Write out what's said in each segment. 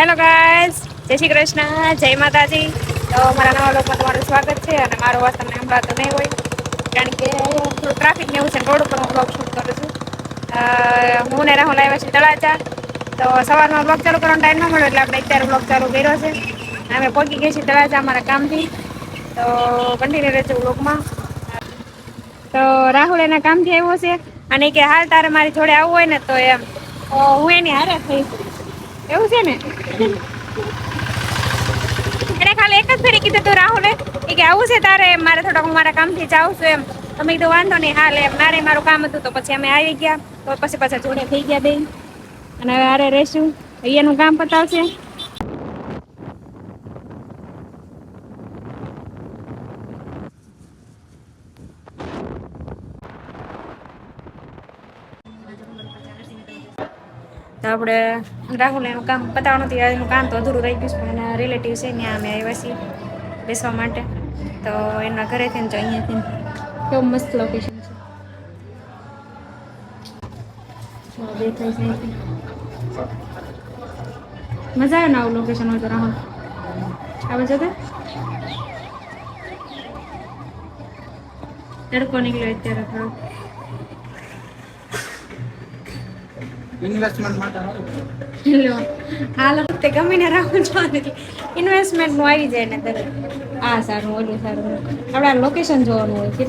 Hello guys જય શ્રી કૃષ્ણ. જય માતાજી. તો મારા નવા લોકો તમારું સ્વાગત છે અને મારો વાત તમને તો નહીં હોય. કારણ કે થોડું ટ્રાફિક ને એવું છે રોડ ઉપર હું બ્લોગ શૂટ કરું છું. હું ને રાહુલ આવ્યા છીએ તળાજા. તો સવારમાં બ્લોગ ચાલુ કરવાનો ટાઈમ ન મળ્યો એટલે આપણે અત્યારે બ્લોગ ચાલુ કર્યો છે. અમે પહોંચી ગયા છીએ તળાજા અમારા કામથી તો કન્ટિન્યુ રહેશે બ્લોગમાં તો રાહુલ એના કામથી આવ્યો છે. અને કે, હાલ તારે મારી જોડે આવવું હોય ને તો એમ. હું એની હારે થઈશ એવું છે ને? એને ખાલી એક જ ફેરી કીધું તું રાહુલે. એ કે આવું છે તારે, મારે થોડાક હું મારા કામથી જાઉં છું એમ. તો કીધું, વાંધો નહીં, હાલ એમ. મારે મારું કામ હતું તો પછી અમે આવી ગયા. તો પછી પાછા જોડે થઈ ગયા બેન અને હવે હારે રહીશું. અહીંયાનું કામ પતાવશે. આપણે રાહુલ એનું કામ પતાવવાનું હતું. એનું કામ તો અધૂરું રહી ગયું છે એના રિલેટિવ છે ત્યાં અમે આવ્યા છીએ બેસવા માટે. તો એના ઘરેથી ને અહીંયાથી કેવું મસ્ત લોકેશન છે. મજા આવે ને આવું લોકેશન હોય તો રાહુલ? આવે છે તડકો નીકળ્યો અત્યારે થોડો ઇન્વેસ્ટમેન્ટ માટે સારું. હાલ તે ગમે ને રાખું છો ઇન્વેસ્ટમેન્ટનું આવી જાય ને તરત આ સારું ઓલું સારું. આપણે આ લોકેશન જોવાનું હોય છે.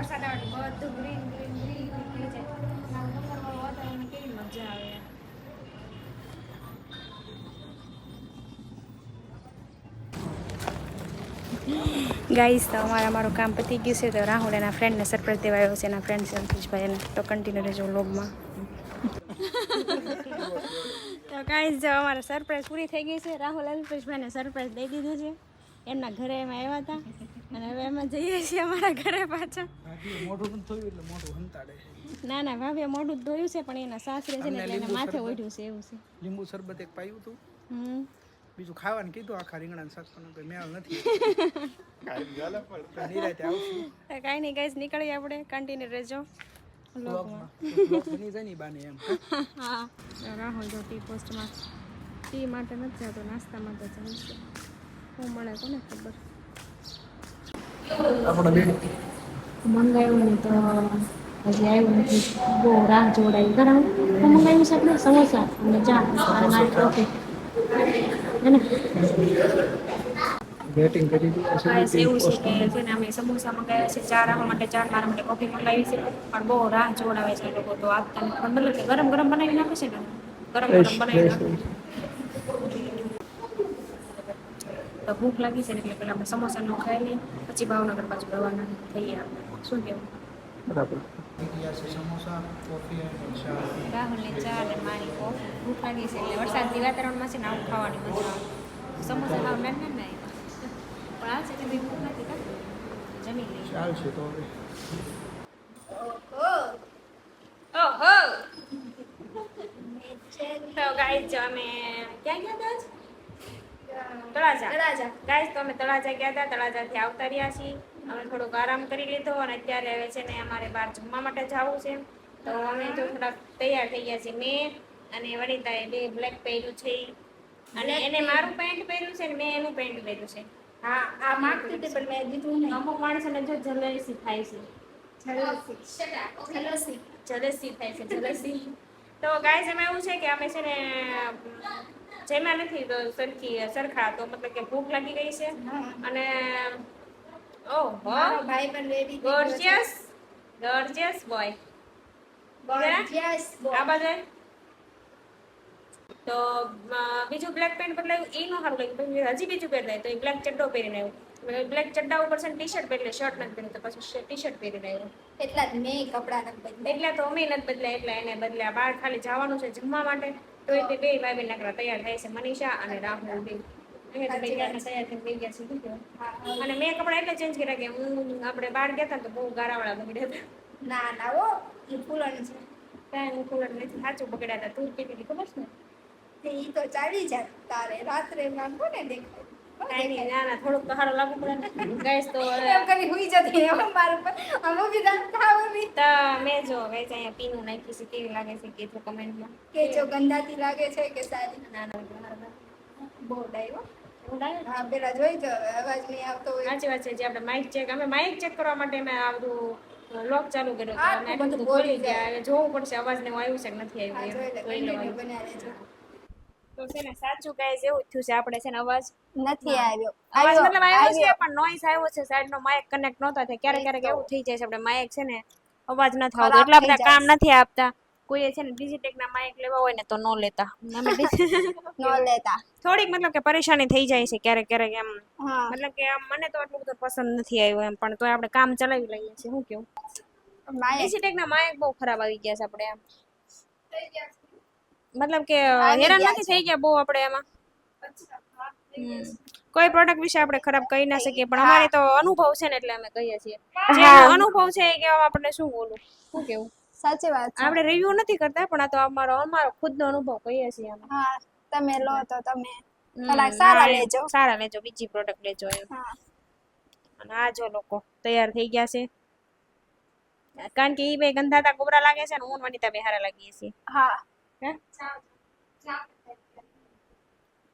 વરસાદ આવે બધું ગ્રીન ગ્રીન ગ્રીન થઈ જાય કેવી મજા આવે. ગાઈસ તો અમારે અમારું કામ પતી ગયું છે તો રાહુલ એના ફ્રેન્ડને સરપ્રાઈઝ દેવા આવ્યો છે એના ફ્રેન્ડ સંતોષભાઈ એને તો કન્ટિન્યુ રહેજો લોગમાં તો ગાઈસ જો અમારે સરપ્રાઈઝ પૂરી થઈ ગઈ છે રાહુલ અલ્પેશભાઈને સરપ્રાઈઝ દઈ દીધું છે. એમના ઘરે એમાં આવ્યા હતા અને હવે એમાં જઈએ છીએ અમારા ઘરે પાછા. ના ના ભાભીએ મોઢું જ ધોયું છે પણ એના સાસરે છે ને એટલે એને માથે ઓઢ્યું છે એવું છે. લીંબુ શરબત એક પાયું હતું. હમ. બીજું ખાવાનું કીધું આખા રીંગણાનું શાક પણ કોઈ મેળ નથી. કાંઈ નહીં ગાઈસ નીકળીએ આપણે કન્ટિન્યુ રહેજો. બની જાય ને બાને એમ હા? રાહુલ જો ટી પોસ્ટમાં ટી માટે નથી જતો નાસ્તા માટે જાય છે. હું મળે કોને ખબર? મંગાવ્યું ને તો હજી આવ્યું નથી. બહુ રાહ જોડાઈ. ગરમ. હું મંગાવ્યું છે આપણે? સમોસા. અને ચા. અને મારી કોફી બેટિંગ કરી બસ એવું છે કે છે ને અમે સમોસા મંગાવ્યા છે ચાર રાખવા માટે ચાર મારા માટે કોફી મંગાવી છે પણ બહુ રાહ જોડાવે છે લોકો તો. આપતા. પણ મતલબ કે ગરમ ગરમ બનાવી નાખે છે ને ગરમ ગરમ બનાવી નાખે. તો ભૂખ લાગી છે ને એટલે પેલા આપણે સમોસા નો ખાઈ લઈએ પછી ભાવનગર બાજુ રવાના થઈએ આપણે. શું કેવું? બરાબર. ગયા છે સમોસા કોફી અને ચા રાહુલને ચા અને મારી કોફી ભૂખ લાગી છે એટલે વરસાદની વાતાવરણમાં છે ને આવું ખાવાની મજા આવે સમોસા ખાવ ના ના ના પણ આ છે કે ભઈ ભૂખ નથી કા જમી લઈએ ચાલશે તો હવે ઓહો તો ગાઈસ જો અમે ક્યાં ગયા હતા તળાજા તળાજા ગાઈસ તો અમે તળાજા ગયા હતા તળાજાથી આવતા રહ્યા છીએ અમે થોડોક આરામ કરી લીધો અને અત્યારે હવે છે ને અમારે બહાર જમવા માટે જવું છે. તો અમે જો થોડાક તૈયાર થઈ ગયા છીએ. મેં અને વનિતાએ બે બ્લેક પહેર્યું છે. અને એને મારું પેન્ટ પહેર્યું છે ને મેં એનું પેન્ટ પહેર્યું છે. હા આ માગતી હતી પણ મેં દીધું નહીં. અમુક માણસોને જો જલેસી થાય છે. જલસી જલસી થાય છે જલસી તો ગાઈસ એમાં એવું છે કે અમે છે ને જેમાં નથી તો સરખી સરખા તો મતલબ કે ભૂખ લાગી ગઈ છે. અને ઓહો મારો ભાઈ પણ ready gorgeous gorgeous boy gorgeous આ બાજુ તો બીજું બ્લેક પેન્ટ બદલાયું એ નો સારું લાગ્યું. હજી બીજું પહેરાય તો એ બ્લેક ચડ્ડો પહેરીને આવ્યું. બ્લેક ચડ્ડા ઉપર છે ટી શર્ટ પહેરી શર્ટ નથી પહેર્યું તો પછી ટી શર્ટ પહેરીને આવ્યું. એટલા જ મેં કપડા નથી બદલ્યા એટલે તો અમે નથી બદલ્યા એટલે એને બદલ્યા બહાર ખાલી જવાનું છે જમવા માટે. તો એ બે ભાઈ બહેન નકરા તૈયાર થાય છે મનીષા અને રાહુલ અને મેં કપડા એટલે ચેન્જ કર્યા કે હું આપણે બહાર ગયા હતા તો બહુ ગારાવાળા બગડ્યા હતા. ના ના ઓ એ ફૂલણ છે. કાંઈ હું કુલર નથી સાચું બગડ્યા હતા તું કેટલી ખબર છે ને? એ ઈ તો ચાલી જાય તારે રાત્રે માં કોને દેખાય. ના ના થોડુંક તો સારું લાગવું પડે ને. ગેસ તો એમ કરી હુઈ જતી ને મારું પર. આમ ઊભી થાને તો મેં જો ગેસ અહીંયા પીનું નાખી છે કેવી લાગે છે કે જો કમેન્ટમાં કે જો ગંધાતી લાગે છે કે સારી? ના ના. બહુ ડાયો? હા પેલા જોઈ તો અવાજ નહીં આવતો હોય. સાચી વાત છે જે આપણે માઇક ચેક અમે માઇક ચેક કરવા માટે મેં આ બધું લોક ચાલુ કર્યો હતો. અને બધું બધું બોલી ગયા. હવે જોવું પડશે અવાજ ને આવ્યું છે કે નથી આવ્યું. તો છે સાચું ગાઈઝ એવું થયું છે. આપણે છે ને અવાજ નથી આવ્યો. અવાજ મતલબ આવ્યો છે પણ નોઈસ આવ્યો છે. સાઈડ નો માઇક કનેક્ટ નહોતા થાય. ક્યારેક ક્યારેક એવું થઈ જાય છે આપણે માઇક છે ને અવાજ નથી આવતો એટલા બધા કામ નથી આપતા. કોઈએ છે ને ડિજિટેક ના માઇક લેવા હોય ને તો ન લેતા. અમે ન લેતા. થોડીક મતલબ કે પરેશાની થઈ જાય છે ક્યારેક ક્યારેક એમ. મતલબ કે આમ મને તો આટલું બધું પસંદ નથી આવ્યું એમ પણ તોય આપણે કામ ચલાવી લઈએ છીએ શું કેવું? માએ ડિજિટેક ના માઇક બહુ ખરાબ આવી ગયા છે આપણે એમ. મતલબ કે હેરાન નથી થઈ ગયા બહુ આપણે એમાં. કોઈ પ્રોડક્ટ વિશે આપણે ખરાબ કહી ના શકીએ પણ અમારે તો અનુભવ છે ને એટલે અમે કહીએ છીએ. અનુભવ છે કહેવા આપણને શું બોલું? શું કેવું? સાચી વાત છે. આપણે રિવ્યુ નથી કરતા પણ આ તો અમારો અમારો ખુદનો અનુભવ કહીએ છીએ અમે. હા તમે લો તો તમે. સારા લેજો. સારા લેજો બીજી પ્રોડક્ટ લેજો એમ. હા. અને આ જો લોકો તૈયાર થઈ ગયા છે. કારણ કે ઈ બે ગંધાતા કોબરા લાગે છે ને હું ને વનિતા બે હારા લાગીએ છીએ. હા. હે?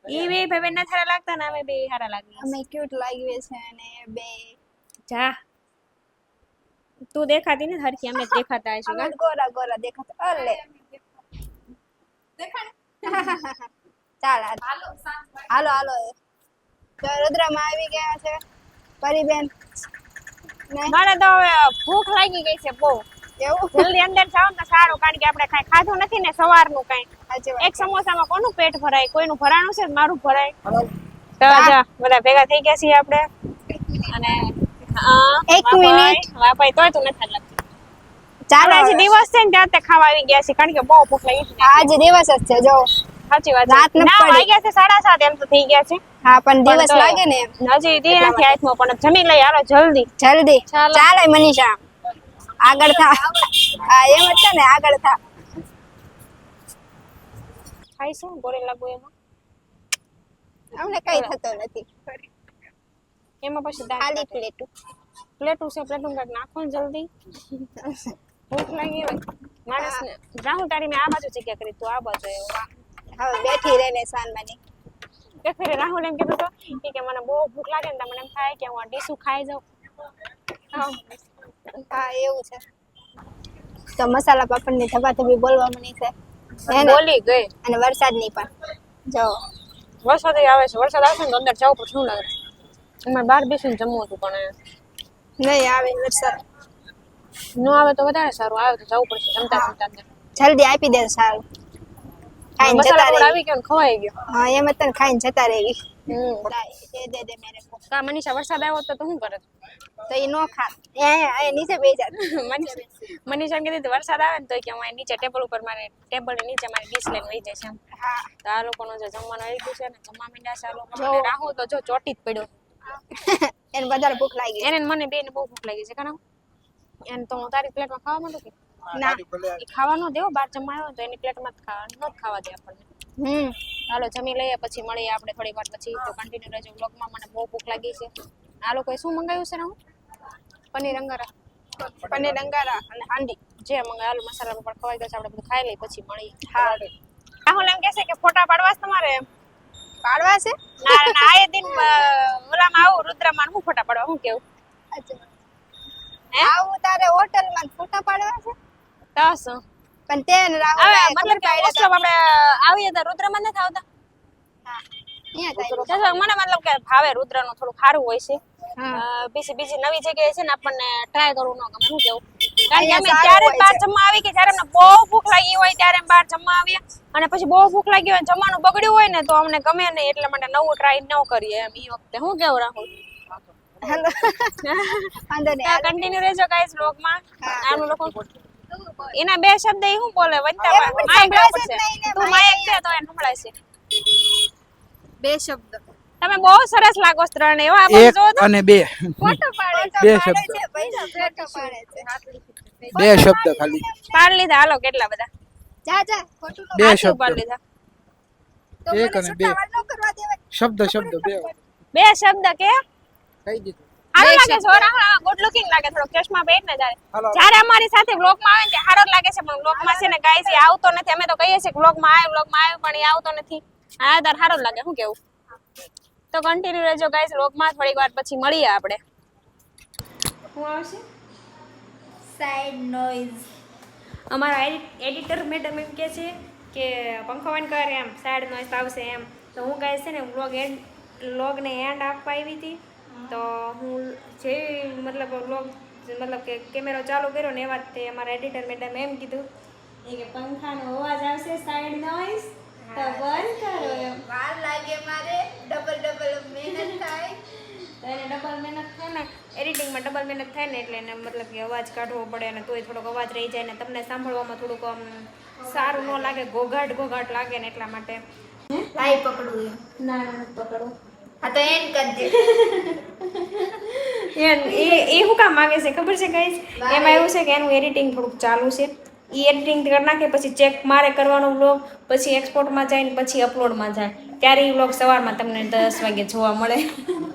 ઈ બે ભાઈ બેન હારા લાગતા ને અમે બે હારા લાગીએ અમે ક્યુટ લાગીએ છે અને બે જા. તું દેખાતી ને હરખી અમે દેખાતા હશું અમે ગોરા ગોરા દેખાતા. અલે. ચાલ હાલ. હાલો હાલો તો રુદ્રમાં આવી ગયા છે પરીબેન. ને? મને તો હવે ભૂખ લાગી ગઈ છે બહુ. એવું? જલ્દી અંદર જાવ ને સારું કારણ કે આપણે કાંઈ ખાધું નથી ને સવારનું કાંઈ. કઈ એક સમોસામાં કોનું પેટ ભરાય? કોઈનું ભરાણું છે ને મારું ભરાય? તો બધા ભેગા થઈ ગયા છીએ આપણે. અને એક મિનિટ. ભાઈ. તોય તું નથી લાગતી. ચાલો આજે દિવસ છે ને ત્યાં તે ખાવા આવી ગયા છે કારણ કે બહુ ભૂખ લાગી છે. આજે દિવસ જ છે જો. સાચી વાત રાત ના પડી. ગયા છે સાડા સાત એમ તો થઈ ગયા છે. હા પણ દિવસ લાગે ને હજી દી નથી હાથમાં પણ જમી લઈ હાલો જલ્દી. જલ્દી. ચાલો. મનીષા. આગળ થા. હા એમ જ છે ને આગળ થા. ખાઈશું ગોરે લાગુ એમાં. અમને કઈ થતો નથી. એમાં પછી ખાલી પ્લેટું પ્લેટું છે પ્લેટું કાઢ નાખો ને જલ્દી. ભૂખ લાગી હોય. માણસને રાહુલ તારી મેં આ બાજુ જગ્યા કરી તું આ બાજુ હવે બેઠી રહીને સાનમાની કે ફેરે રાહુલ એમ કહેતો હતો કે મને બહુ ભૂખ લાગે ને મને એમ થાય કે હું આ ડીશું ખાઈ જાઉં. હા. એવું છે. તો મસાલા પાપડની ધબાધબી બોલવા મળી છે. બોલી ગઈ. અને વરસાદની પણ. જો વરસાદ આવે છે વરસાદ આવશે ને તો અંદર જવું પણ શું લાગે? અમારે બહાર બેસીને જમવું હતું પણ નહીં આવે વરસાદ. ન આવે તો વધારે સારું આવે તો જવું પડશે જમતા જમતા જલ્દી આપી દે સારું. ખાઈને જતા રહે. આવી ગયો ખવાઈ ગયો. હા એમ તને ખાઈને જતા રહેવી દે દે દે મેરે કો કા મનીષા વરસાદ આવ્યો તો તું શું કરે તો એ નો ખા એ એ નીચે બે જા મનીષા એમ કીધું વરસાદ આવે ને તો કે હું નીચે ટેબલ ઉપર મારે ટેબલ નીચે મારી ડીશ લઈને વહી છે હા. તો આ લોકોનું જે જમવાનું આવી ગયું છે ને જમવા મીંડ્યા છે આ લોકો જો. તો જો ચોટી જ પડ્યો. એને વધારે ભૂખ લાગી એને ને મને બેને બહુ ભૂખ લાગી છે કારણ એને તો હું તારી પ્લેટમાં ખાવા માંડું કે? ના. એ ખાવા ન દેવો બાર જમવા આવ્યો તો એની પ્લેટમાં જ ખાવા ન ખાવા દે આપણને. હમ. ચાલો જમી લઈએ પછી મળીએ આપણે થોડી વાર પછી તો કન્ટિન્યુ રહેજો બ્લોગમાં મને બહુ ભૂખ લાગી છે. આ લોકોએ શું મંગાવ્યું છે હું? પનીર અંગારા. પનીર અંગારા. અને હાંડી. જે મંગાવ્યું આલુ મસાલા પણ ખવાઈ ગયો છે આપણે બધું ખાઈ લઈએ પછી મળીએ. હા. રાહુલ એમ કહેશે કે ફોટા પાડવા છે તમારે પાડવા છે? ના ના આ દિન ઓલામાં આવું રુદ્રમાં હું ફોટા પાડવા હું કેવું? આવું તારે હોટલમાં ફોટા પાડવા છે? દસ પણ તે રાહુલ મતલબ કે ઓછો આપણે આવીએ તો રુદ્રમાં નથી આવતા? મને મતલબ કે ભાવે રુદ્રનું થોડું ખારું હોય છે. બીજી બીજી નવી જગ્યાએ છે ને આપણને ટ્રાય કરવું ન ગમે શું કેવું? કારણ કે અમે ત્યારે જ બહાર જમવા આવી કે જ્યારે અમને બહુ ભૂખ લાગી હોય ત્યારે બહાર જમવા આવીએ. અને પછી બહુ ભૂખ લાગી હોય જમવાનું બગડ્યું હોય ને તો અમને ગમે નહીં એટલે માટે નવું ટ્રાય ન કરીએ એમ વખતે. હું કેવું નહીં કન્ટિન્યુ રહેજો ગાઈસ વ્લોગમાં આનું લોકો એના બે શબ્દ એ શું બોલે? વંતા તું ભાઈ. માઇક છે તો એને સંભળાય બે શબ્દ. તમે બહુ સરસ લાગો ત્રણ. એવા આ એક જો અને બે. ફોટો પાડે છે બે શબ્દ. ફોટો પાડે છે. બે શબ્દ ખાલી. પાડ લીધા હાલો કેટલા બધા? જા જા ખોટું બે શબ્દ. પાડ લીધા. એક અને બે. શબ્દ શબ્દ બે. બે શબ્દ કે? કહી દીધું. સારું લાગે છે ઓરા ગુડ લુકિંગ લાગે થોડો ચશ્મા પહેર ને જ્યારે અમારી સાથે વ્લોગમાં આવે ને સારો લાગે છે પણ વ્લોગમાં છે ને ગાઈસ એ આવતો નથી અમે તો કહીએ છીએ કે વ્લોગમાં આવે વ્લોગમાં આવે પણ એ આવતો નથી. આ તાર સારો લાગે શું કેવું? તો કન્ટિન્યુ રહેજો ગાઈસ વ્લોગમાં થોડીક વાર પછી મળીએ આપણે. શું આવશે? સાઈડ નોઈઝ અમારા એડિટર મેડમ એમ કહે છે કે પંખો બંધ કર એમ સાઈડ નોઈઝ આવશે એમ. તો હું કહે છે ને વ્લોગ એન્ડ વ્લોગને એન્ડ આપવા આવી હતી. તો હું જે મતલબ વ્લોગ મતલબ કે કેમેરો ચાલુ કર્યો ને એવા જ તે અમારા એડિટર મેડમ એમ કીધું. એ કે પંખાનો અવાજ આવશે સાઈડ નોઈસ તો બંધ કરો એમ. વાર લાગે મારે. ડબલ ડબલ મહેનત થાય. તો એને ડબલ મહેનત થાય ને એડિટિંગમાં ડબલ મહેનત થાય ને એટલે એને મતલબ કે અવાજ કાઢવો પડે અને તોય થોડોક અવાજ રહી જાય ને તમને સાંભળવામાં થોડુંક આમ સારું ન લાગે ઘોઘાટ ઘોઘાટ લાગે ને એટલા માટે. લાઈ પકડું ના ના પકડો આ તો એન કરજે એ એ શું કામ માંગે છે? ખબર છે ગાઈસ? એમાં એવું છે કે એનું એડિટિંગ થોડુંક ચાલુ છે. એ એડિટિંગ કરી નાખે પછી ચેક મારે કરવાનો વ્લોગ પછી એક્સપોર્ટમાં જાય ને પછી અપલોડમાં જાય. ત્યારે એ વ્લોગ સવારમાં તમને દસ વાગે જોવા મળે. હા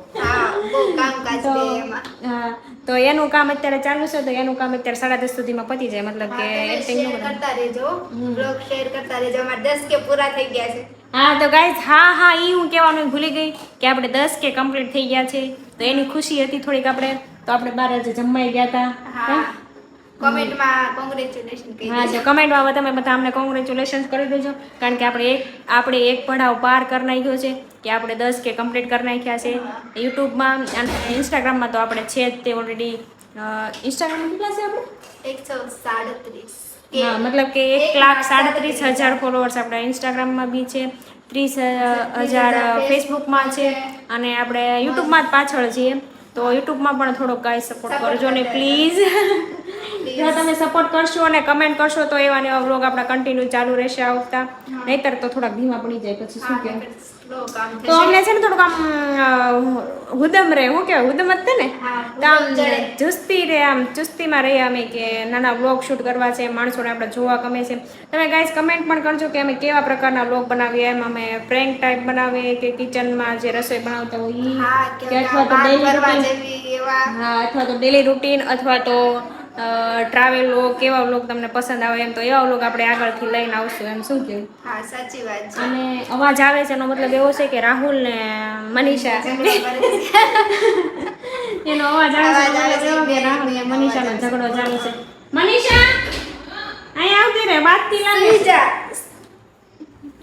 તો એનું કામ અત્યારે ચાલુ છે તો એનું કામ અત્યારે સાડા દસ સુધીમાં પતી જાય મતલબ કે એડિટિંગ કરતા રહેજો બ્લોગ શેર કરતા રહેજો અમારે દસ કે પૂરા થઈ ગયા છે. હા તો ગાઈઝ હા હા એ હું કહેવાનું ભૂલી ગઈ કે આપણે દસ કે કમ્પ્લીટ થઈ ગયા છે તો એની ખુશી હતી થોડીક આપણે તો આપણે બાર આજે જમવાઈ ગયા હતા હા. કોમેન્ટમાં કોંગ્રેચ્યુલેશન કહી હા જો કમેન્ટમાં તમે બધા અમને કોંગ્રેચ્યુલેશન કરી દેજો. કારણ કે આપણે એક આપણે એક પડાવ પાર કરી નાખ્યો છે કે આપણે દસ કે કમ્પ્લીટ કરી નાખ્યા છે. યુટ્યુબમાં અને ઇન્સ્ટાગ્રામમાં તો આપણે છે જ તે ઓલરેડી ઇન્સ્ટાગ્રામ કેટલા છે આપણે? એકસો સાડત્રીસ. હા મતલબ કે એક લાખ સાડત્રીસ હજાર ફોલોઅર્સ આપણા ઇન્સ્ટાગ્રામમાં બી છે. ત્રીસ હજાર ફેસબુકમાં છે. અને આપણે યુટ્યુબમાં જ પાછળ છીએ. તો યુટ્યુબમાં પણ થોડોક કાંઈ સપોર્ટ કરજો ને પ્લીઝ જો તમે સપોર્ટ કરશો અને કમેન્ટ કરશો તો એવા ને એવા વ્લોગ આપણા કન્ટિન્યુ ચાલુ રહેશે આવતા નહીતર તો થોડાક ધીમા પડી જાય પછી શું કે તો અમને છે ને થોડુંક આમ હુદમ રહે શું કહેવાય હુદમ જ ને? તો આમ ચુસ્તી રહે આમ ચુસ્તીમાં રહીએ અમે કે નાના વ્લોગ શૂટ કરવા છે માણસોને આપણે જોવા ગમે છે. તમે ગાઈઝ કમેન્ટ પણ કરજો કે અમે કેવા પ્રકારના વ્લોગ બનાવીએ એમ અમે પ્રેન્ક ટાઈપ બનાવીએ કે કિચનમાં જે રસોઈ બનાવતા હોય કે કે અથવા તો ડેલી રૂટીન હા અથવા તો ડેલી રૂટીન અથવા તો ટ્રાવેલ વ્લોગ કેવા વ્લોગ તમને પસંદ આવે એમ તો એવા વ્લોગ આપણે આગળથી લઈને આવશું એમ શું કહ્યું? હા સાચી વાત છે. અને અવાજ આવે છે એનો મતલબ એવો છે કે રાહુલ ને મનીષા. છે. એનો અવાજ આવે છે કે રાહુલ ને મનીષા મનીષાનો અવાજ ઝઘડો ચાલુ છે. મનીષા! અહીંયા આવતી રે બાતથી લાગે જા.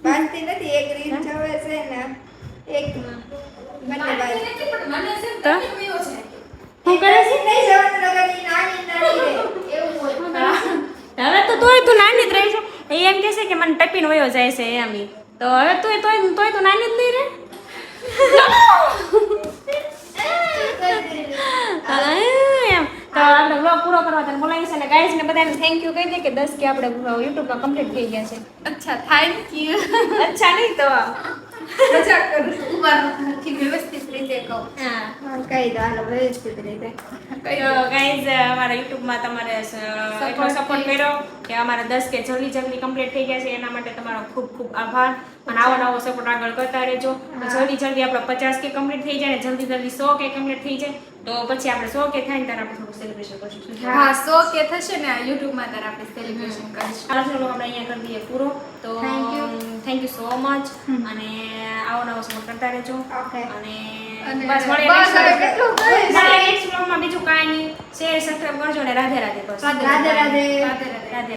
બાંધતી નથી એક રીત જવે છે ને એક બંને બાજુ. તો? શું કરે છે? નહીં જવાનું નગર નાની નાની એવું હોય. હવે તો તોય તું નાની જ રહી છે એ એમ કહે છે કે મને ટપીને વયો જાય છે એમ. તો હવે તોય તોય તોય તું નાની જ નહીં રે? તો આપણે વ્લોગ પૂરો કરવા તને બોલાવી અને ગાઈસ ને બધાને થેન્ક યુ કહી દે કે 10 કે આપણે યુટ્યુબમાં કમ્પ્લીટ થઈ ગયા છે. અચ્છા થેન્ક યુ અચ્છા નહીં તો. મજાક કરું છું. ઊભા વ્યવસ્થિત. રીતે કહું. હા. હા, કહી દો હાલો વ્યવસ્થિત રીતે. ગાઈઝ અમારા યુટ્યુબમાં તમારે એટલો સપોર્ટ કર્યો કે અમારા દસ કે જલ્દી જલ્દી કમ્પ્લીટ થઈ ગયા છે. એના માટે તમારો ખૂબ ખૂબ આભાર. અને આવો નવો સપોર્ટ આગળ કરતા રહેજો. જલ્દી જલ્દી આપણે પચાસ કે કમ્પ્લીટ થઈ જાય ને જલ્દી જલ્દી સો કે કમ્પ્લીટ થઈ જાય. તો પછી આપણે સો કે થાય ને ત્યારે આપણે થોડું સેલિબ્રેશન કરશું. હા સો કે થશે ને યુટ્યુબમાં ત્યારે આપણે સેલિબ્રેશન કરીશું. આજનો vlog આપણે અહીંયા કરી દઈએ પૂરો. તો Thank you. Thank you so much અને આવો નવો સપોર્ટ કરતા રહેજો. અને બીજું કાંઈ નહીં. શેર સબસ્ક્રાઇબ કરજો ને. રાધે રાધે રાધે રાધે. રાધે રાધે રાધે.